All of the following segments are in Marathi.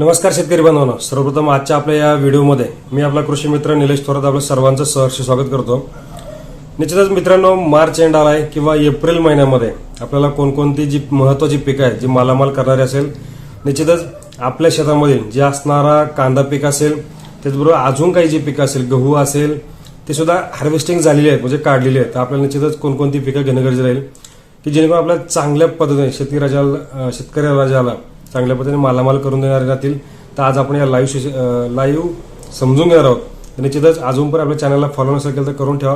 नमस्कार शेतकरी बांधवांनो. सर्वप्रथम आजच्या आपल्या या व्हिडिओमध्ये मी आपला कृषी मित्र निलेश थोरात आपलं सर्वांचं सहर्ष स्वागत करतो. निश्चितच मित्रांनो मार्च एंड आला आहे किंवा एप्रिल महिन्यामध्ये आपल्याला कोणकोणती जी महत्वाची पिकं आहेत जी मालामाल करणारी असेल निश्चितच आपल्या शेतामधील जे असणारा कांदा पीक असेल त्याचबरोबर अजून काही जी पिकं असेल गहू असेल ते सुद्धा हार्वेस्टिंग झालेली आहेत म्हणजे काढलेली आहेत. तर आपल्याला निश्चितच कोणकोणती पिकं घेणं गरजेचं राहील की जेणेकरून आपल्या चांगल्या पद्धतीने शेतकरी राजाला शेतकरी राजाला चांगल्या पद्धतीने मालामाल करून देणारे राहतील. तर आज आपण या लाईव्ह लाईव्ह समजून घेणार आहोत. तर निश्चितच अजून पण आपल्या चॅनलला फॉलो नसेल केलं तर करून ठेवा.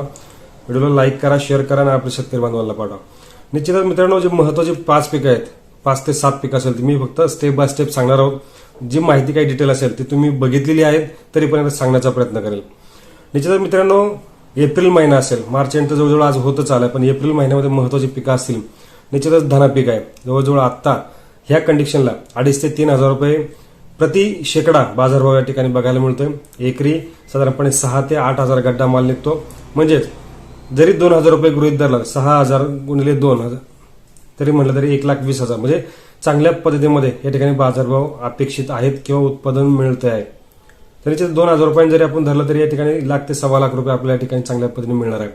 व्हिडिओला लाईक करा शेअर करा आणि आपल्या शेतकरी बांधवांना पाठवा. निश्चितच मित्रांनो जे महत्त्वाचे पाच पिकं आहेत पाच ते सात पिकं असेल ती मी फक्त स्टेप बाय स्टेप सांगणार आहोत. जी माहिती काही डिटेल असेल ती तुम्ही बघितलेली आहेत तरी पण आता सांगण्याचा प्रयत्न करेल. निश्चितच मित्रांनो एप्रिल महिना असेल मार्च एंड तर जवळजवळ आज होतच आहे पण एप्रिल महिन्यामध्ये महत्वाची पिकं असतील. निश्चितच धना पीक आहे. जवळजवळ आत्ता ह्या कंडिशनला अडीच ते तीन हजार रुपये प्रति शेकडा बाजारभाव या ठिकाणी बघायला मिळतोय. एकरी साधारणपणे सहा ते आठ हजार गड्डा माल निघतो. म्हणजेच जरी दोन हजार रुपये गृहित धरला सहा हजार गुणिले दोन हजार तरी म्हटलं तरी एक लाख वीस हजार. म्हणजे चांगल्या पद्धतीमध्ये या ठिकाणी बाजारभाव अपेक्षित आहेत किंवा उत्पादन मिळते आहे. तरी दोन हजार रुपयांनी जरी आपण धरलं तरी या ठिकाणी लाख ते सव्वा लाख रुपये आपल्या या ठिकाणी चांगल्या पद्धतीने मिळणार आहे.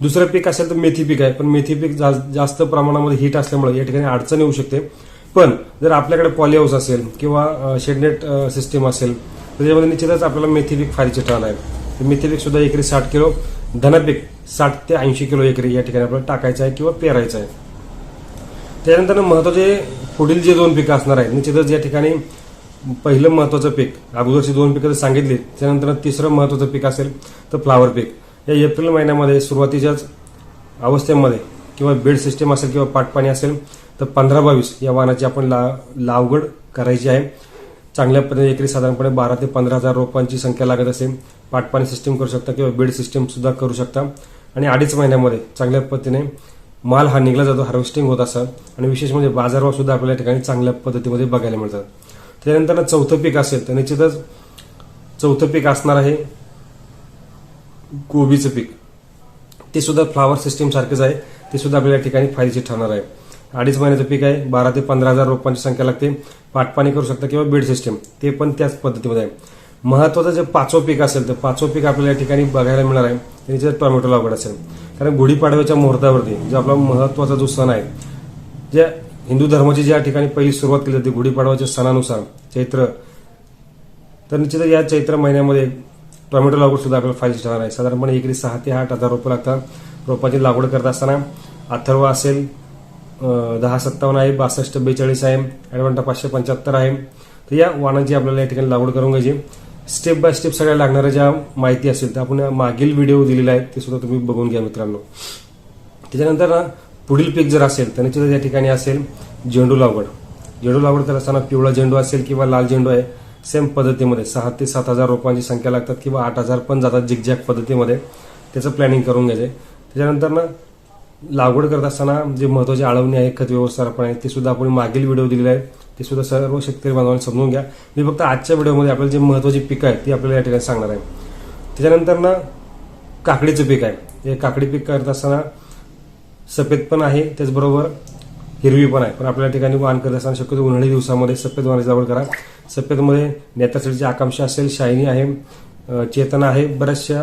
दुसरं पीक असेल तर मेथी पीक आहे. पण मेथी पीक जा- जास्त प्रमाणामध्ये हिट असल्यामुळे या ठिकाणी अडचण येऊ शकते. पण जर आपल्याकडे पॉलिहाऊस असेल किंवा शेडनेट सिस्टीम असेल तर त्याच्यामध्ये निश्चितच आपल्याला मेथी पीक फायदेचे ठरणार आहे. तर मेथी पीक सुद्धा एकरी साठ किलो धनपीक साठ ते ऐंशी किलो एकरी या ठिकाणी आपल्याला टाकायचं आहे किंवा पेरायचं आहे. त्यानंतर महत्त्वाचे पुढील जे दोन पिकं असणार आहेत निश्चितच या ठिकाणी पहिलं महत्वाचं पीक अगोदरची दोन पिकं तर सांगितली त्यानंतर तिसरं महत्वाचं पीक असेल तर फ्लावर पीक. या एप्रिल महिन्यामध्ये सुरुवातीच्याच अवस्थेमध्ये किंवा बेड सिस्टीम असेल किंवा पाटपाणी असेल तर पंधरा बावीस या वाहनाची आपण ला लावगड करायची आहे. चांगल्या पद्धतीने एकरी साधारणपणे बारा ते पंधरा हजार रोपांची संख्या लागत असेल. पाटपाणी सिस्टीम करू शकता किंवा बेड सिस्टीम सुद्धा करू शकता. आणि अडीच महिन्यामध्ये चांगल्या पद्धतीने माल हा निघला जातो हार्वेस्टिंग होत असं. आणि विशेष म्हणजे बाजारभाव सुद्धा या ठिकाणी चांगल्या पद्धतीमध्ये बघायला मिळतात. त्यानंतर चौथं पीक असेल तर निश्चितच चौथं पीक असणार आहे कोबीचं पीक. ते सुद्धा फ्लावर सिस्टीम सारखंच आहे. ते सुद्धा आपल्या या ठिकाणी फायदेशीर ठरणार आहे. अडीच महिन्याचं पीक आहे. बारा ते पंधरा हजार रोपांची संख्या लागते. पाटपाणी करू शकता किंवा बेड सिस्टीम ते पण त्याच पद्धतीमध्ये आहे. महत्वाचं जे पाचवं पीक असेल तर पाचवं पीक आपल्याला या ठिकाणी बघायला मिळणार आहे. त्याच्यात टोमॅटो लागवड असेल. कारण गुढीपाडव्याच्या मुहूर्तावरती जो आपला महत्त्वाचा जो सण आहे जे हिंदू धर्माची ज्या ठिकाणी पहिली सुरुवात केली जाते गुढीपाडव्याच्या सणानुसार चैत्र तर निश्चितच या चैत्र महिन्यामध्ये टोमॅटो लागवड सुद्धा आपल्याला फायदेशीर ठरणार आहे. साधारणपणे एकरी सहा ते आठ हजार रोपं लागतात. रोपाची लागवड करत असताना अथर्व असेल दहा सत्तावन्न आहे बासष्ट बेचाळीस आहे ॲडवांटा पाचशे पंच्याहत्तर आहे. तर या वाहनाची आपल्याला या ठिकाणी लागवड करून घ्यायची. स्टेप बाय स्टेप सगळ्या लागणाऱ्या ज्या माहिती असेल तर आपण मागील व्हिडिओ दिलेला आहे ते सुद्धा तुम्ही बघून घ्या मित्रांनो. त्याच्यानंतर ना पुढील पीक जर असेल तर निश्चितच या ठिकाणी असेल झेंडू लागवड. झेंडू लागवड तर असताना पिवळा झेंडू असेल किंवा लाल झेंडू आहे सेम पद्धतीमध्ये सहा ते सात हजार रोपांची संख्या लागतात किंवा आठ हजार पण जातात जिगजॅग पद्धतीमध्ये. त्याचं प्लॅनिंग करून घ्यायचं त्याच्यानंतर ना लागवड करत असताना जे महत्वाची आळवणी आहे खत व्यवस्थापन आहे ते सुद्धा आपण मागील व्हिडिओ दिलेले आहे ते सुद्धा सर्व शेतकरी बांधवांनी समजून घ्या. मी फक्त आजच्या व्हिडिओमध्ये आपल्याला जे महत्वाची पिकं आहेत ती आपल्याला या ठिकाणी सांगणार आहे. त्याच्यानंतर ना काकडीचं पीक आहे. हे काकडी पीक करत असताना सफेद पण आहे त्याचबरोबर हिरवी पण आहे. पण आपल्या ठिकाणी वाहन करत असताना शक्यतो उन्हाळी दिवसामध्ये सफेद वाहनाची लागवड करा. सफेदमध्ये नेतासाठी आकांक्षा असेल शायनी आहे चेतना आहे बऱ्याचशा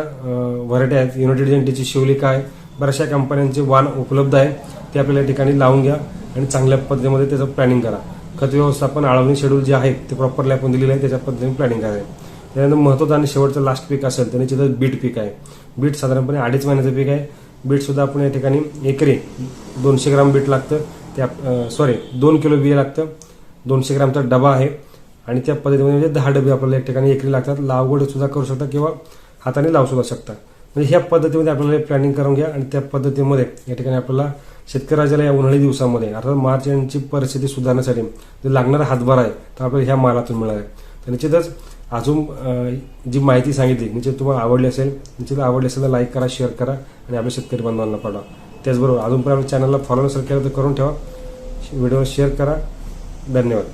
व्हरायटी आहेत. युनायटेड जनटीची शिवलिका आहे. बऱ्याचशा कंपन्यांचे वाहन उपलब्ध आहे ते आपल्याला या ठिकाणी लावून घ्या आणि चांगल्या पद्धतीमध्ये त्याचं प्लॅनिंग करा. खत व्यवस्थापन आळवणी शेड्यूल जे आहे ते प्रॉपरली आपण दिलेलं आहे त्याच्या पद्धतीने प्लॅनिंग करायचं त्यानंतर महत्वाचं आणि शेवटचं लास्ट पीक असेल तर निश्चितच बीट पीक आहे. बीट साधारणपणे अडीच महिन्याचं पीक आहे. बीटसुद्धा आपण या ठिकाणी एकरी दोनशे ग्राम बीट लागतं. त्या सॉरी दोन किलो बिया लागतं. दोनशे ग्रामचा डबा आहे. आणि त्या पद्धतीमध्ये म्हणजे दहा डबे आपल्याला एक ठिकाणी एकरी लागतात. लागवड सुद्धा करू शकता किंवा हाताने लावूसुद्धा शकता. म्हणजे ह्या पद्धतीमध्ये आपल्याला प्लॅनिंग करून घ्या आणि त्या पद्धतीमध्ये या ठिकाणी आपल्याला शेतकऱ्याला या उन्हाळी दिवसामध्ये अर्थात मार्च यांची परिस्थिती सुधारण्यासाठी जे लागणारा हातभार आहे तर आपल्याला ह्या मालातून मिळणार आहे तर निश्चितच अजून जी माहिती सांगितली निश्चित तुम्हाला आवडली असेल निश्चित आवडली असेल तर लाईक करा शेअर करा आणि आपल्या शेतकरी बांधवांना पाठवा. त्याचबरोबर अजूनपर्यंत आपल्या चॅनलला फॉलो नसेल केलं तर करून ठेवा. व्हिडिओ शेअर करा. धन्यवाद.